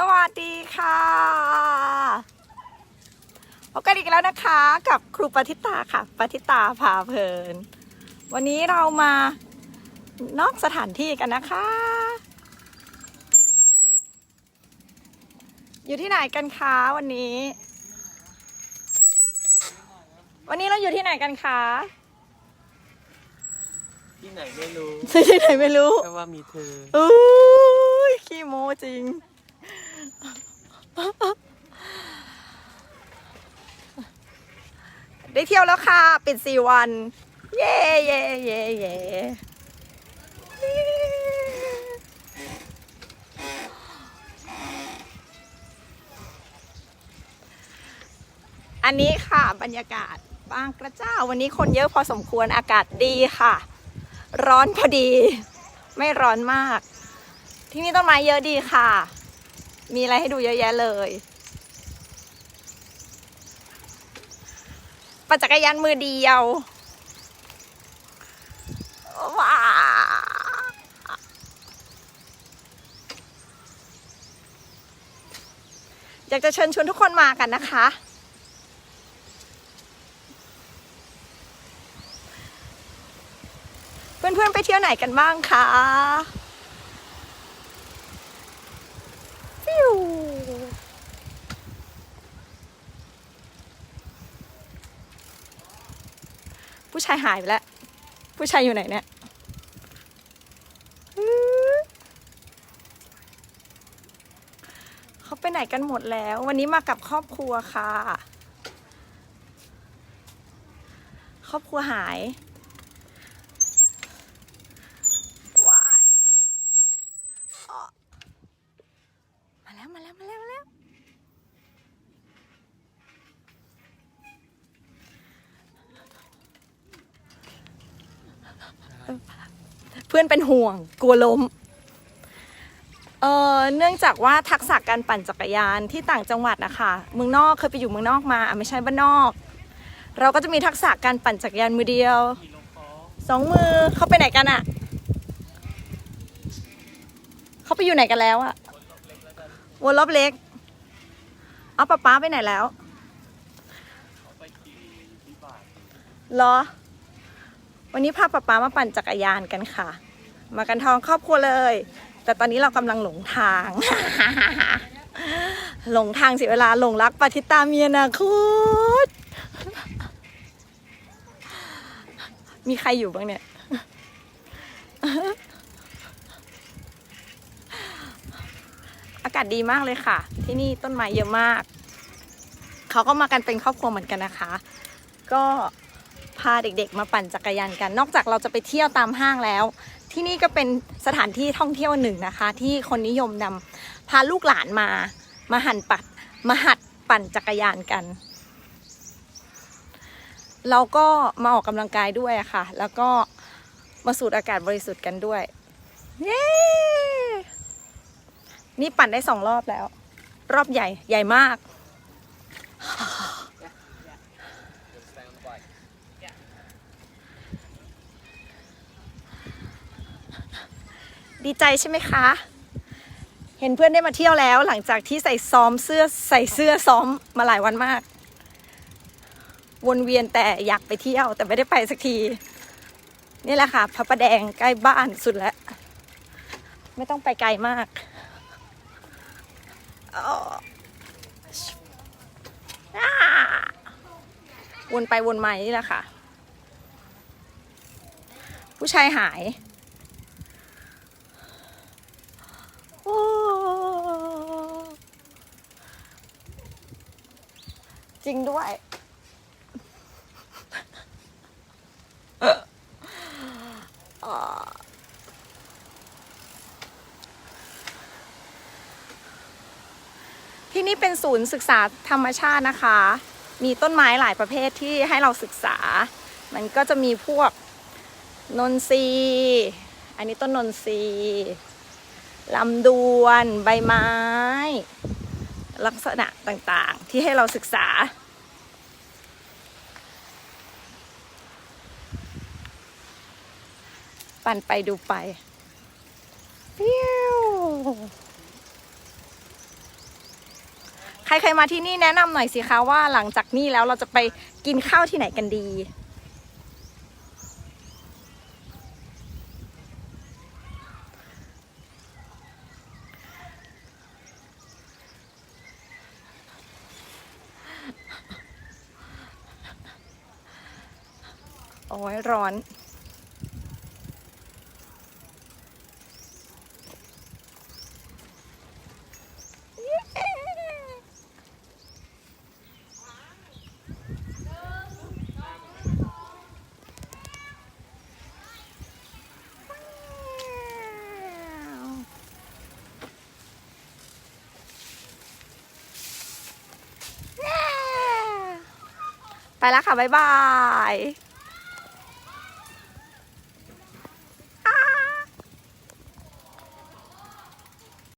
สวัสดีค่ะพบกันอีกแล้วนะคะกับครูปฏิตาค่ะปฏิตาพาเพลิน วันนี้เรามานอกสถานที่กันนะคะ อยู่ที่ไหนกันคะวันนี้ วันนี้เราอยู่ที่ไหนกันคะที่ไหนไม่รู้ที่ไหนไม่รู้แค่ว่ามีเธออุ้ยขี้โมจริง ได้เที่ยวแล้วค่ะ ปิดสี่วัน เย่เย่เย่เย่อันนี้ค่ะบรรยากาศบางกระเจ้าวันนี้คนเยอะพอสมควรอากาศดีค่ะ ร้อนพอดี ไม่ร้อนมาก ที่นี่ต้นไม้เยอะดีค่ะ มีอะไรให้ดูเยอะแยะเลยปั่นจักรยานมือเดียวว้าอยากจะเชิญชวนทุกคนมากันนะคะ เพื่อนๆไปเที่ยวไหนกันบ้างคะ ชายหายไปแล้ว ผู้ชายอยู่ไหนเนี่ยเขาไปไหนกันหมดแล้ว วันนี้มากับครอบครัวค่ะ ครอบครัวหาย ว้ายอ้อมาแล้วมาแล้วมาแล้วมาแล้ว เพื่อนเป็นห่วง กลัวล้มเออเนื่องจากว่าทักษะการปั่นจักรยานที่ต่างจังหวัดนะคะเมืองนอกเคยไปอยู่เมืองนอกมาไม่ใช่บ้านนอก เราก็จะมีทักษะการปั่นจักรยานมือเดียวสองมือเขาไปไหนกันอะเขาไปอยู่ไหนกันแล้วอะวนรอบเล็กเอาป๊าป๊าไปไหนแล้วเหรอ วันนี้พาป๊าป๊ามาปั่นจักรยานกันค่ะ มากันท้องครอบครัวเลย แต่ตอนนี้เรากำลังหลงทาง หลงทางเสียเวลาหลงรักปฏิตาเมียนาคุดมีใครอยู่บ้างเนี่ย อากาศดีมากเลยค่ะ ที่นี่ต้นไม้เยอะมาก เขาก็มากันเป็นครอบครัวเหมือนกันนะคะ ก็พาเด็กๆ มาปั่นจักรยานกัน นอกจากเราจะไปเที่ยวตามห้างแล้ว ที่นี่ก็เป็นสถานที่ท่องเที่ยวหนึ่งนะคะ ที่คนนิยมนำพาลูกหลานมา มาหันปัดมาหัดปั่นจักรยานกัน เราก็มาออกกำลังกายด้วยอะค่ะ แล้วก็มาสูดอากาศบริสุทธิ์กันด้วย เย้ นี่ปั่นได้สองรอบแล้ว รอบใหญ่ใหญ่มาก ดีใจใช่ไหมคะ เห็นเพื่อนได้มาเที่ยวแล้ว หลังจากที่ใส่ซ้อมเสื้อใส่เสื้อซ้อมมาหลายวันมาก วนเวียนแต่อยากไปเที่ยว แต่ไม่ได้ไปสักที นี่แหละค่ะพระประแดงใกล้บ้านสุดแล้ว ไม่ต้องไปไกลมากวนไปวนมานี่แหละค่ะ ผู้ชายหาย โอ้ จริงด้วย ที่นี่เป็นศูนย์ศึกษาธรรมชาตินะคะ มีต้นไม้หลายประเภทที่ให้เราศึกษา มันก็จะมีพวกนนทรี อันนี้ต้นนนทรีลำดวน ใบไม้ ลักษณะต่างๆ ที่ให้เราศึกษา ปั่นไปดูไปฟิวใครๆมาที่นี่แนะนำหน่อยสิคะว่าหลังจากนี้แล้วเราจะไปกินข้าวที่ไหนกันดี อ้ยร้อน ไปแล้วค่ะ บ๊ายบาย